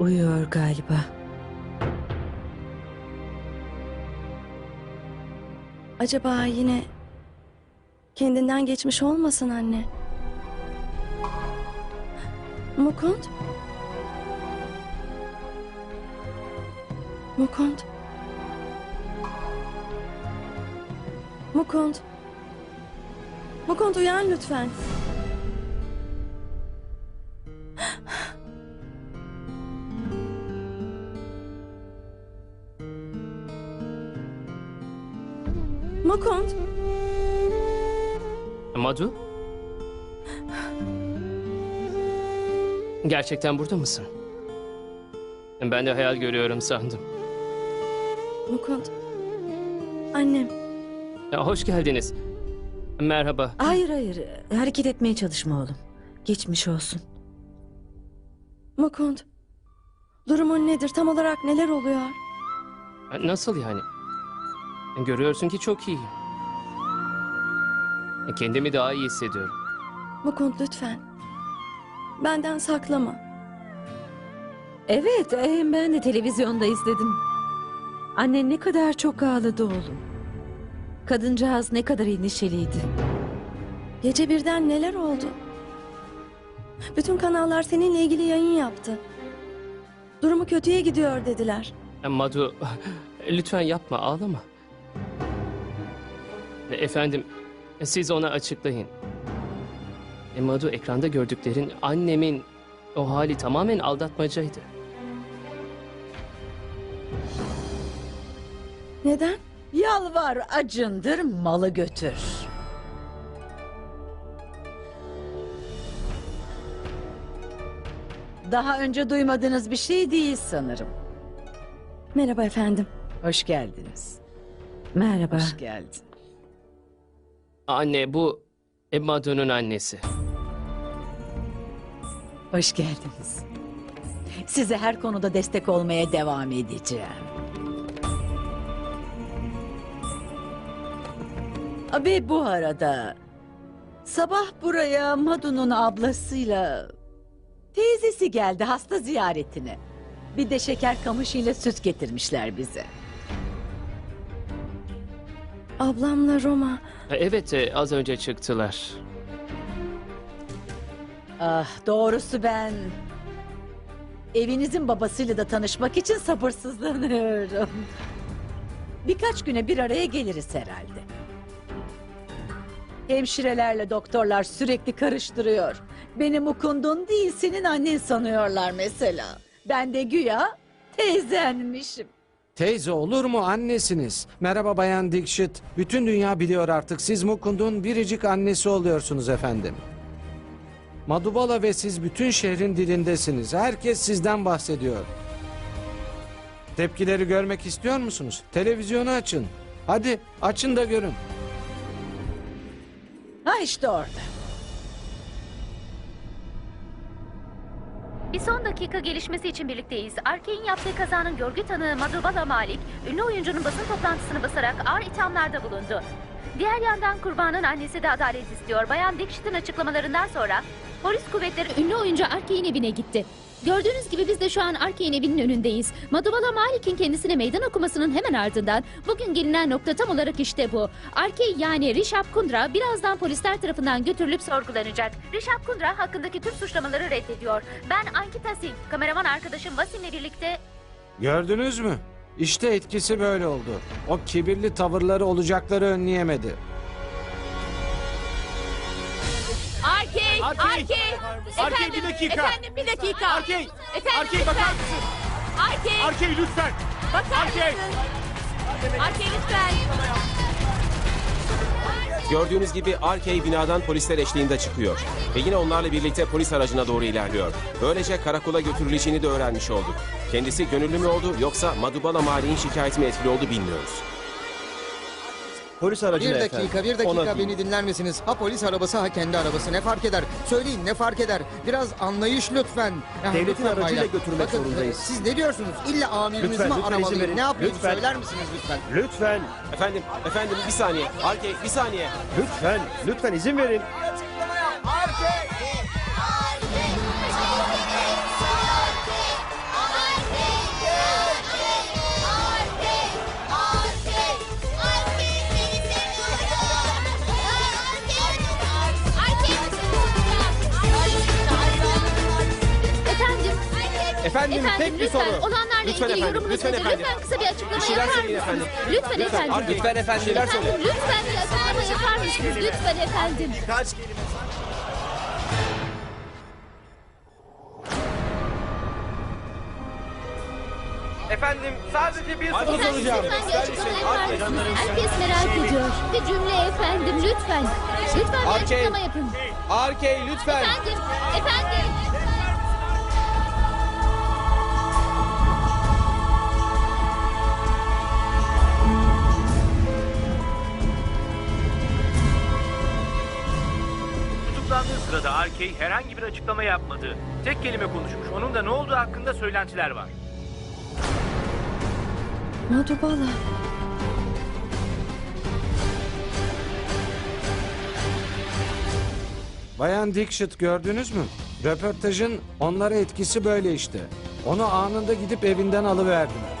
Uyuyor galiba. Acaba yine kendinden geçmiş olmasın anne? Mukund? Mukund? Mukund? Mukund uyan lütfen. Mukund? Madu? Gerçekten burada mısın? Ben de hayal görüyorum sandım. Mukund? Annem. Ya, hoş geldiniz. Merhaba. Hayır hayır. Hareket etmeye çalışma oğlum. Geçmiş olsun. Mukund. Durumun nedir? Tam olarak neler oluyor? Nasıl yani? Görüyorsun ki çok iyiyim. Kendimi daha iyi hissediyorum. Mukund lütfen. Benden saklama. Evet e, ben de televizyonda izledim. Annen ne kadar çok ağladı oğlum. Kadıncağız ne kadar endişeliydi. Gece birden neler oldu? Bütün kanallar seninle ilgili yayın yaptı. Durumu kötüye gidiyor dediler. Madu, lütfen yapma, ağlama. Efendim, siz ona açıklayın. E, Madu, ekranda gördüklerin annemin o hali tamamen aldatmacaydı. Neden? Yalvar acındır malı götür. Daha önce duymadığınız bir şey değil sanırım. Merhaba efendim. Hoş geldiniz. Merhaba. Hoş geldin. Anne, bu e, Madu'nun annesi. Hoş geldiniz. Size her konuda destek olmaya devam edeceğim. Ve bu arada sabah buraya Madu'nun ablasıyla teyzesi geldi hasta ziyaretine. Bir de şeker kamışıyla süt getirmişler bize. Ablamla Roma. Evet, e, az önce çıktılar. Ah doğrusu ben evinizin babasıyla da tanışmak için sabırsızlanıyorum. Birkaç güne bir araya geliriz herhalde. Hemşirelerle doktorlar sürekli karıştırıyor. Beni Mukundun değil senin annen sanıyorlar mesela. Ben de güya teyzenmişim. Teyze olur mu annesiniz? Merhaba Bayan Dikşit. Bütün dünya biliyor artık siz Mukund'un biricik annesi oluyorsunuz efendim. Madubala ve siz bütün şehrin dilindesiniz. Herkes sizden bahsediyor. Tepkileri görmek istiyor musunuz? Televizyonu açın. Hadi açın da görün. Ha işte orada. Son dakika gelişmesi için birlikteyiz. Arkey'in yaptığı kazanın görgü tanığı Madubala Malik, ünlü oyuncunun basın toplantısını basarak ağır ithamlarda bulundu. Diğer yandan kurbanın annesi de adalet istiyor. Bayan Dikşit'in açıklamalarından sonra polis kuvvetleri Ünlü oyuncu Arkey'in evine gitti. Gördüğünüz gibi biz de şu an Arkey'in evinin önündeyiz. Madubala Malik'in kendisine meydan okumasının hemen ardından bugün gelinen nokta tam olarak işte bu. Arkey yani Rişap Kundra birazdan polisler tarafından götürülüp sorgulanacak. Rişap Kundra hakkındaki tüm suçlamaları reddediyor. Ben Ankita Singh, kameraman arkadaşım Vasim'le birlikte Gördünüz mü? İşte etkisi böyle oldu. O kibirli tavırları olacakları önleyemedi. Arkey! Arkey! Arkey bir dakika. Efendim bir dakika! Arkey. Efendim Arkey lütfen! bakar mısın? Arkey! Arkey lütfen. Bakar Arkey. mısın? Arkey lütfen! Gördüğünüz gibi Arkey binadan polisler eşliğinde çıkıyor. Ve yine onlarla birlikte polis aracına doğru ilerliyor. Böylece karakola götürüleceğini de öğrenmiş olduk. Kendisi gönüllü mü oldu yoksa Madubala Mali'nin şikayeti mi etkili oldu bilmiyoruz. Polis aracına Bir dakika, bir dakika beni dinler misiniz? Ha polis arabası ha kendi arabası ne fark eder? Söyleyin ne fark eder? Biraz anlayış lütfen. Devletin lütfen aracıyla baylar. götürmek Bakın, zorundayız. Siz ne diyorsunuz? İlla amirinizi Lütfen, mi lütfen izin aramalıyım? verin. Ne yapayım? Lütfen. Söyler misiniz lütfen? Lütfen. Efendim, efendim bir saniye. Arkey bir saniye. Lütfen. Lütfen izin verin. Efendim, tek bir lütfen soru. olanlarla Lütfen ilgili efendim, yorumunuz lütfen efendim. Lütfen kısa bir açıklama yapar mısınız? efendim. Lütfen efendim. Arke, lütfen efendim. Şeyler Efendim, lütfen bir açıklama yapar mısınız? Lütfen efendim. Kaç kelime Efendim sadece bir soru Efendim soracağım. lütfen bir açıklama yapar mısınız? Herkes merak ediyor. Bir cümle efendim lütfen. Lütfen bir açıklama yapın. Arkey lütfen. Efendim, efendim. Tutuklandığı sırada Arkey herhangi bir açıklama yapmadı. Tek kelime konuşmuş. Onun da ne olduğu hakkında söylentiler var. Madubala. Bayan Dixit gördünüz mü? Röportajın onlara etkisi böyle işte. Onu anında gidip evinden alıverdiler.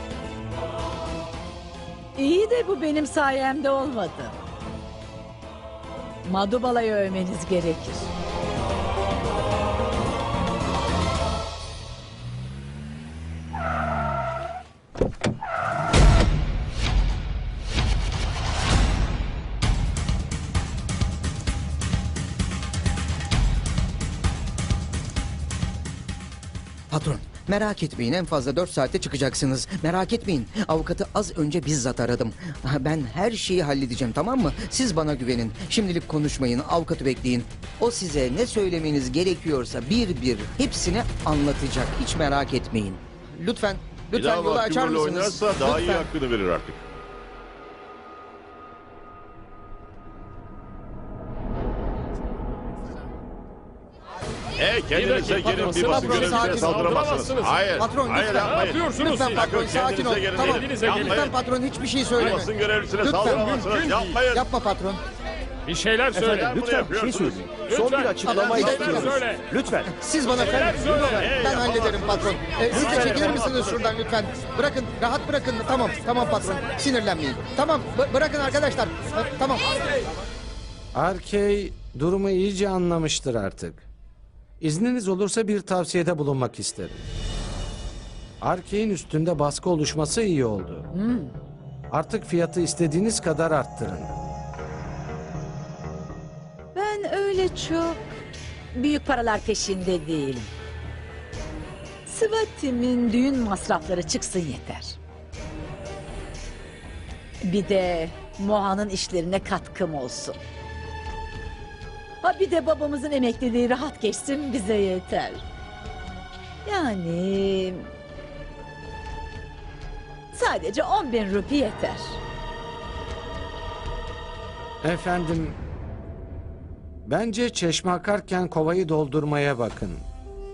İyi de bu benim sayemde olmadı. Madubala'yı övmeniz gerekir. Merak etmeyin en fazla 4 saatte çıkacaksınız. Merak etmeyin avukatı az önce bizzat aradım. Ben her şeyi halledeceğim tamam mı? Siz bana güvenin. Şimdilik konuşmayın avukatı bekleyin. O size ne söylemeniz gerekiyorsa bir bir hepsini anlatacak. Hiç merak etmeyin. Lütfen lütfen yolu açar mısınız? oynarsa daha iyi Lütfen. hakkını verir artık. Hey kendinize gelin bir basın Patron, görevlisine saldıramazsınız. Hayır. Patron hayır lütfen. yapmayın. Lütfen patron sakin ol. Gelin. Tamam. Kendinize gelin. Lütfen patron hiçbir şey Bir söyleme. basın görevlisine Lütfen. saldıramazsınız. Yapmayın. Yapma patron. Bir şeyler Neden bunu Lütfen bir şey yapıyorsunuz? söyleyin. Son bir açıklama istiyoruz. söyle. Lütfen. Siz bana. Hey, Ben hallederim patron. Ee, siz de çekilir misiniz şuradan lütfen? Bırakın, rahat bırakın. Tamam, tamam patron. Sinirlenmeyin. Tamam, bı- bırakın arkadaşlar. Ha, tamam. Arkey durumu iyice anlamıştır artık. İzniniz olursa bir tavsiyede bulunmak isterim. Arkey'in üstünde baskı oluşması iyi oldu. Artık fiyatı istediğiniz kadar arttırın. Ben öyle çok büyük paralar peşinde değilim. Sıvatimin düğün masrafları çıksın yeter. Bir de Moha'nın işlerine katkım olsun. Ha bir de babamızın emekliliği rahat geçsin bize yeter. Yani... Sadece 10 bin rupi yeter. Efendim, bence çeşme akarken kovayı doldurmaya bakın.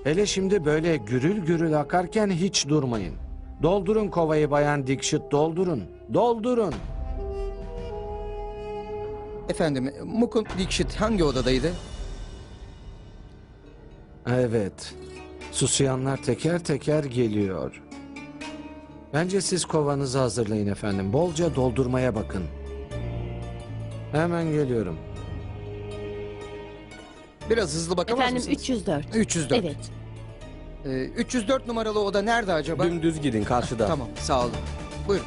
Hele şimdi böyle gürül gürül akarken hiç durmayın. Doldurun kovayı Bayan Dikşit, doldurun. Doldurun. Efendim, Mukund Dikşit hangi odadaydı? Evet. Susayanlar teker teker geliyor. Bence siz kovanızı hazırlayın efendim. Bolca doldurmaya bakın. Hemen geliyorum. Biraz hızlı bakamaz Efendim mısınız? 304. 304. Evet. Ee, 304 numaralı oda nerede acaba? Dümdüz gidin karşıda. Tamam, sağ olun. Buyurun.